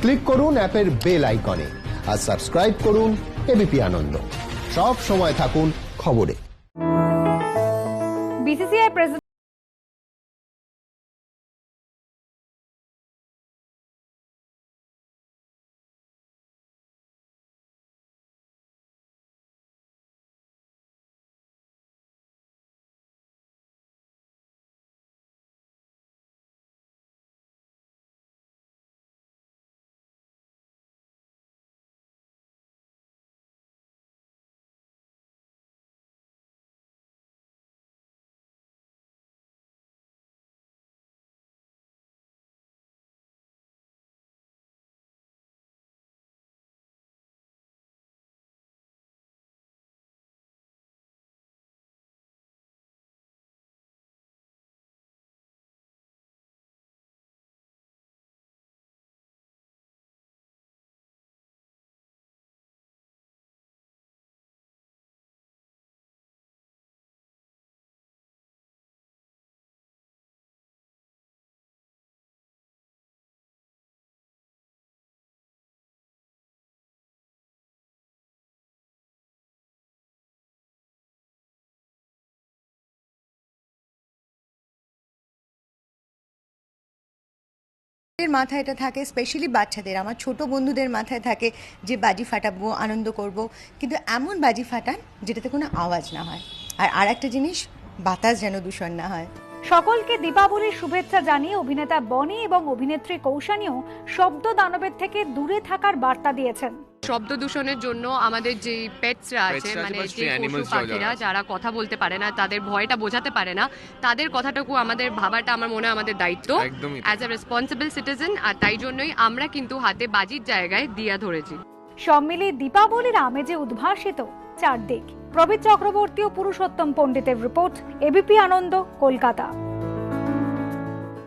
Click করুন অ্যাপের bell আইকনে আর সাবস্ক্রাইব করুন এবিপি আনন্দ। সব সময় থাকুন খবরে। বিসিসিআই প্রেসিডেন্ট মাথায় এটা থাকে স্পেশালি বাচ্চাদের। আমার ছোট বন্ধুদের মাথায় থাকে যে বাজি ফাটাবো, আনন্দ করব। কিন্তু এমন বাজি ফাটান যেটাতে কোনো আওয়াজ না হয়। আর আর একটা জিনিস, বাতাস যেন দূষণ না হয়। সকলকে দীপাবলির শুভেচ্ছা জানিয়ে অভিনেতা বনি এবং অভিনেত্রী কৌশানীও শব্দ দানবের থেকে দূরে থাকার বার্তা দিয়েছেন। শব্দ দূষণের জন্য আমাদের যে পেটসরা আছে রা আছে মানে যে পশু যারা পাখিরা যারা কথা বলতে পারে না তাদের ভয়টা বোঝাতে পারে না তাদের কথাটুকু আমাদের ভাবাটা আমার মনে হয় আমাদের দায়িত্ব অ্যাজ এ রেসপন্সিবল সিটিজেন আর তাই জন্যই আমরা কিন্তু হাতে বাজির জায়গায় দিয়া ধরেছি। সব মিলিয়ে দীপাবলির আমেজে উদ্ভাসিত চারদিক। প্রবীর চক্রবর্তী ও পুরুষোত্তম পণ্ডিতের রিপোর্ট এবিপি আনন্দ কলকাতা।